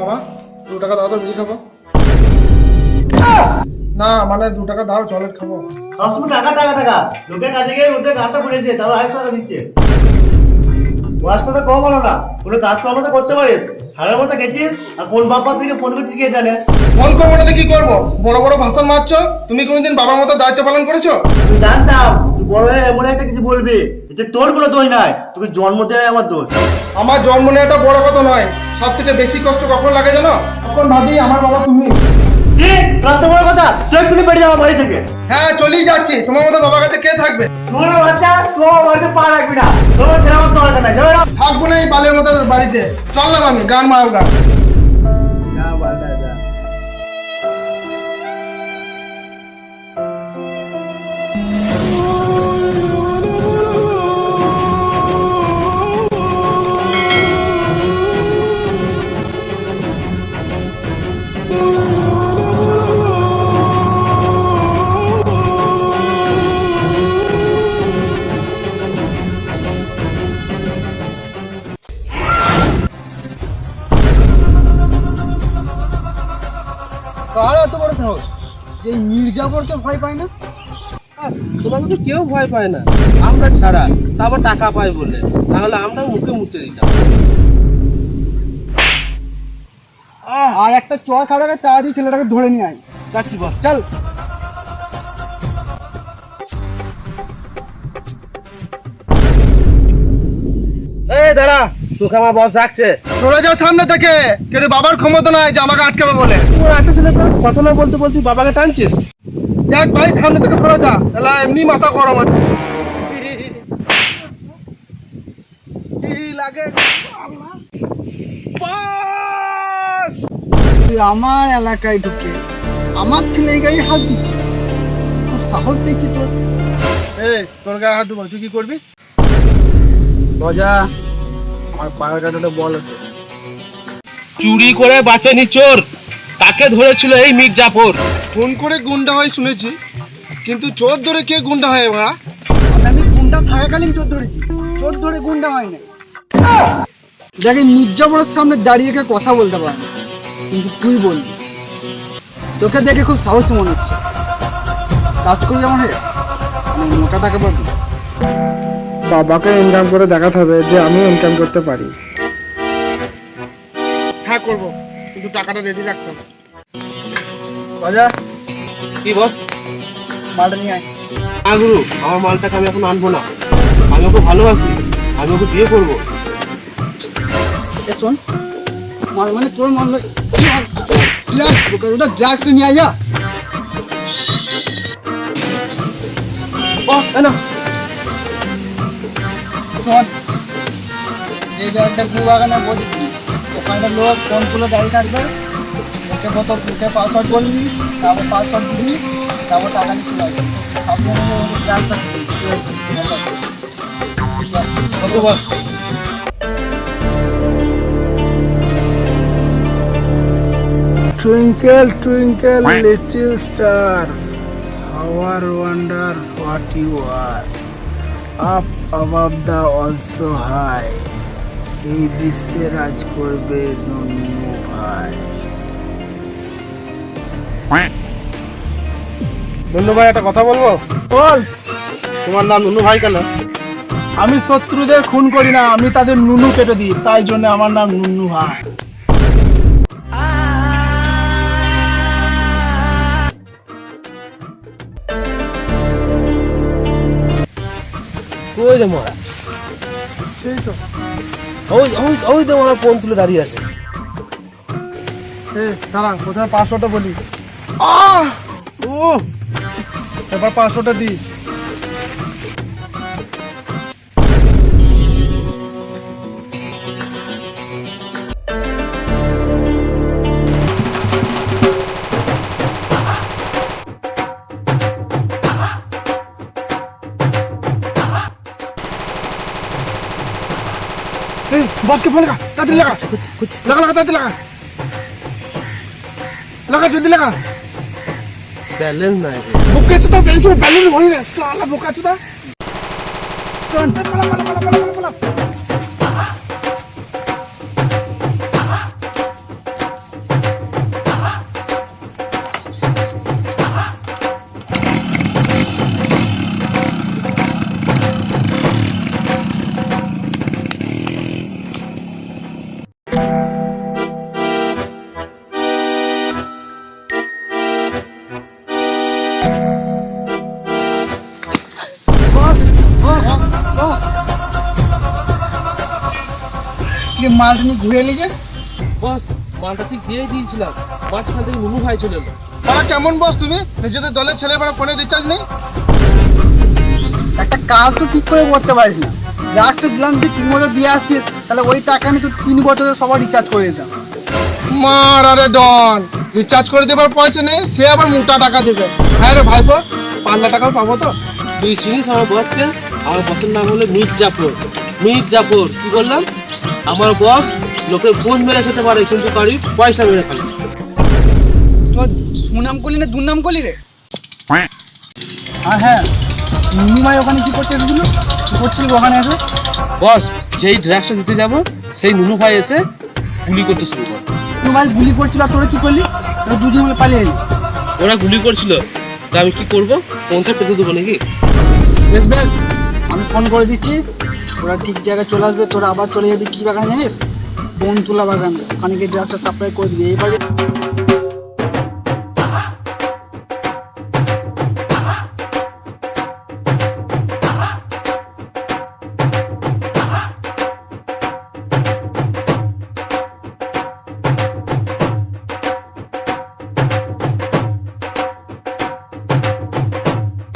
বাবা দু টাকা দাও তো বিড়ি খাব। না মানে দু টাকা দাও চকলেট খাব। সবসময় টাকা টাকা টাকা। লোকের কাছে গিয়ে ওদের গানটা পড়েছে তাও আড়াইশো টাকা দিচ্ছে। ওয়াশ কথা কম বলো না। কোনো কাজ কর্ম তো করতে পারিস। সারের মতো গেছিস আর কোন বাপ্পার থেকে ফোন করছিস কে জানে? ফোন করব না কি করব? বড় বড় ভাষণ মারছো? তুমি কোনোদিন বাবার মতো দায়িত্ব পালন করেছ? জানতাম। বড় হয়ে এমন একটা কিছু বলবি এতে তোর কোনো দোষ নাই তোকে জন্ম দেয় আমার দোষ। আমার জন্ম নেওয়াটা বড় কথা নয় সব থেকে বেশি কষ্ট কখন লাগে জানো? তখন ভাবি আমার বাবা তুমি। কি? রাস্তা বড় কথা? তুই এক্ষুনি বেরিয়ে যাওয়া বাড়ি থেকে। হ্যাঁ চলেই যাচ্ছি। তোমার মতো বাবার কাছে কে থাকবে? তোমার বাচ্চা তোমার বাড়িতে পা রাখবি না। তোমার ছেলে আমার দরকার নাই। না। থাকব না এই বালের মতো বাড়িতে। চললাম আমি গান মারাও গান। এত যে এই মির্জাফরকে ভয় পায় না? তোমাকে তো কেউ ভয় পায় না। আমরা ছাড়া তারপর টাকা পাই বলে। তাহলে আমরা মুখে মুতে দিতাম। আর একটা চর খাড়াকে তাড়াতাড়ি ছেলেটাকে ধরে নিয়ে আয়। যাচ্ছি বস। চল। এই দাঁড়া। তোকে আমার বস ডাকছে চলে যাও সামনে থেকে। কিন্তু বাবার ক্ষমতা নাই যে আমাকে আটকাবে বলে। তোমার একটা ছেলে কথা না বলতে বলতে বাবাকে টানছিস? দেখ ভাই সামনে থেকে সরে যা। এলা এমনি মাথা গরম আছে। লাগে? তুই আমার এলাকায় ঢুকে আমার ছেলে গায়ে হাত দিচ্ছিস। খুব সাহস দেখি তোর। এই তোর গায়ে হাত দেবো। তুই কি করবি? রজা আমার বায়োডাটাটা বল। চুরি করে বাঁচেনি চোর। তাকে ধরেছিল এই মির্জাফর ফোন করে গুন্ডা হয় শুনেছি কিন্তু চোর ধরে কে গুন্ডা হয় ভাড়া আমি গুন্ডা থাকাকালীন চোর ধরেছি চোর ধরে গুন্ডা হয় না দেখে মির্জাফরের সামনে দাঁড়িয়ে কে কথা বলতে পারে কিন্তু তুই বললি তোকে দেখে খুব সাহস মনে হচ্ছে। কাজ করবি আমার হয়ে? আমি মোটা টাকা পাবি বাবাকে ইনকাম করে দেখাতে হবে যে আমিও ইনকাম করতে পারি। হ্যাঁ করব। কিন্তু টাকাটা রেডি রাখতে হবে। রজা কি বস মালটা নিয়ে আয়। আগুরু আমার মালটাকে আমি এখন আনব না। আমি ওকে ভালোবাসি আমি ওকে বিয়ে করব। এ শোন মাল মানে তোর মাল গ্লাস ওটা গ্লাস নিয়ে আয় যা। বস না শোন এই ব্যাগটা গু বাগানে বসেছি ওখানটা লোক ফোন তুলে দাঁড়িয়ে থাকবে। ওকে কত ওকে পাসওয়ার্ড বলবি তারপর পাসওয়ার্ড দিবি তারপর টাকা Twinkle, twinkle, little star, how wonder what you are. Up above the also high, এই বিশ্বে রাজ করবে নন্নু ভাই। নন্নু ভাই একটা কথা বলব? বল। তোমার নাম নুনু ভাই কেন? আমি শত্রুদের খুন করি না আমি তাদের নুনু কেটে দিই তাই জন্য আমার নাম নুনু ভাই। ওই রে মরা। সেই তো ওই ওই ওই মরা ফোন তুলে দাঁড়িয়ে আছে? দাঁড়া কোথায় পাঁচশোটা বলি? আহ! ও, এবার পাঁচশোটা দিই। এই বসকে ফোন লাগা? তাড়াতাড়ি লাগা। লাগা লাগা তাড়াতাড়ি লাগা। লাগা জলদি লাগা। ব্যালেন্স নাই। বুকে তো তো বেশি ব্যালেন্স হই না সালা বোকা চুদা পালা পালা পালা পালা পালা। কি মালটা নিয়ে ঘুরে এলি যে? বস মালটা ঠিক দিয়ে দিয়েছিলাম। মাঝখান থেকে নুনু ভাই চলে এলো। তারা কেমন বস তুমি? নিজেদের দলের ছেলে বেড়া ফোনে রিচার্জ নেই? একটা কাজ তো ঠিক করে করতে পারিস না। লাস্টে দিলাম তুই ঠিক মতো দিয়ে আসছিস তাহলে ওই টাকা নিয়ে তুই তিন বছরে সবার রিচার্জ করে দিতাম। মার আরে ডন রিচার্জ করে দেবার পয়সা নেই সে আবার মোটা টাকা দেবে। হ্যাঁ রে ভাইপো পান্না টাকা পাবো তো। তুই চিনিস আমার বসকে? আমার বসের নাম হলো মির্জাফর মির্জাফর কি বললাম? আমার বস লোকের ফোন মেরে খেতে পারে কিন্তু কারি পয়সা মেরে খাবে তোর সুনাম করলি না দুর্নাম করলি রে? আর হ্যাঁ নিমাই ওখানে কি করতে এসেছিল কি করছিল ওখানে এসে? বস যেই ড্রাগসটা দিতে যাব সেই নুনু ভাই এসে গুলি করতে শুরু করে। নিমাই গুলি করছিল আর তোরা কি করলি? তোরা দুজন মিলে পালিয়ে এলি। ওরা গুলি করছিল তা আমি কি করব? ফোনটা পেতে দেবো নাকি? বেশ বেশ। ফোন করে দিচ্ছি। ওরা ঠিক জায়গায় চলে আসবে, তোরা আবার চলে যাবি কী বাগানে জানিস? বনতুলা বাগানে। ওখানে গিয়ে একটা সাপ্লাই করে দিবি। এবারে